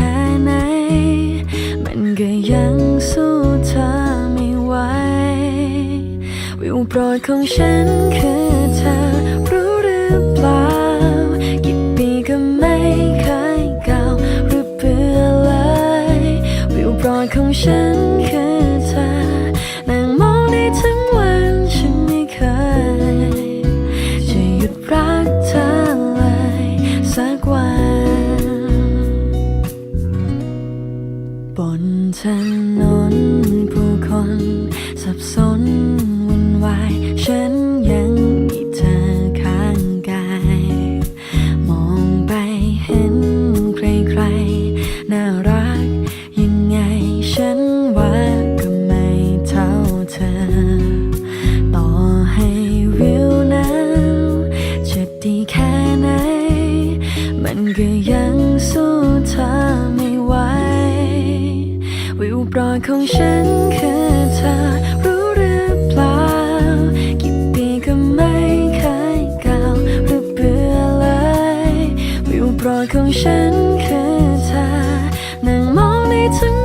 แค่ไหน มันก็ยังสู้เธอไม่ไหว วิวโปรดของฉันคือเธอรู้หรือเปล่า กี่ปีก็ไม่เคยเก่าหรือเบื่อเลย วิวโปรดของฉัน นถนนผู้คนสับสนวุ่นวาย ฉันยังมีเธอข้างกาย มองไปเห็นใครๆ น่ารักยังไง ฉันว่าก็ไม่เท่าเธอ ต่อให้วิวนั้นจะดีแค่ไหน มันก็ยัง ปรดของฉันคือเธอรู้หรือเปล่า กี่ปีก็ไม่เคยเก่าหรือเบื่อเลยวิวโปรดของฉันคือเธอนั่งมองได้ทั้ง